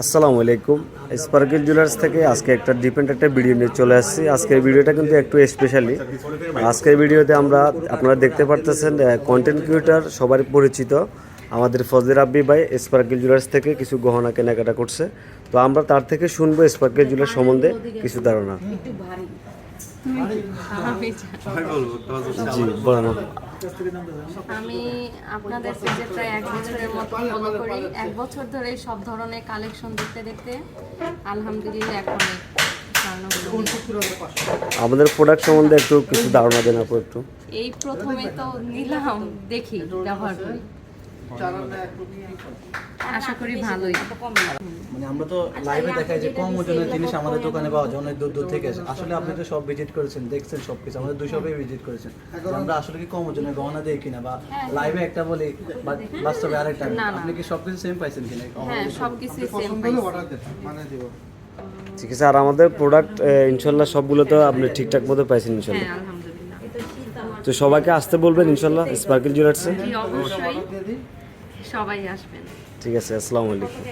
আসসালামু আলাইকুম। Sparkle jewellers থেকে আজকে একটা ডিপেন্ড একটা ভিডিও নিয়ে চলে আসছি। আজকের ভিডিওটা কিন্তু একটু স্পেশালি আজকের ভিডিওতে আমরা আপনারা দেখতে পারতেছেন কন্টেন্ট ক্রিয়েটার সবারই পরিচিত। আমাদের ফজলে রাব্বি ভাই স্পার্কেল জুয়েলার্স থেকে কিছু গহনা কেনাকাটা করছে। তো আমরা তার থেকে শুনব স্পার্কেল জুয়েলার্স সম্বন্ধে কিছু ধারণা। জি বলেন। আমি আপনাদের পেজে প্রায় এক বছরের মতো ফলো করি। এক বছর ধরে সব ধরনের কালেকশন দেখতে দেখতে আলহামদুলিল্লাহ এখন। আমাদের প্রোডাক্ট সম্বন্ধে একটু কিছু ধারণা দেন আপু একটু। এই প্রথমে তো নিলাম দেখি ব্যবহার করি। আশা করি ভালোই। আমরা তো লাইভে দেখাই যে কম ওজনের জিনিস আমাদের দোকানে পাওয়া যায় অনেক দূর দূর থেকে আসে। আসলে আপনি তো সব ভিজিট করেছেন দেখছেন সব কিছু আমাদের দুই শপে ভিজিট করেছেন। তো আমরা আসলে কি কম ওজনের গহনা দেই কিনা বা লাইভে একটা বলি বা বাস্তবে আরেকটা। আপনি কি সব কিছু সেম পাইছেন কিনা? হ্যাঁ সব কিছুই সেম ঠিক আছে আর আমাদের প্রোডাক্ট ইনশাল্লাহ সবগুলো তো আপনি ঠিকঠাক মতো পাইছেন ইনশাল্লাহ। হ্যাঁ তো সবাইকে আসতে বলবেন ইনশাল্লাহ স্পার্কেল জুয়েলার্সে অবশ্যই। সবাই আসবেন। ঠিক আছে আসসালামু আলাইকুম।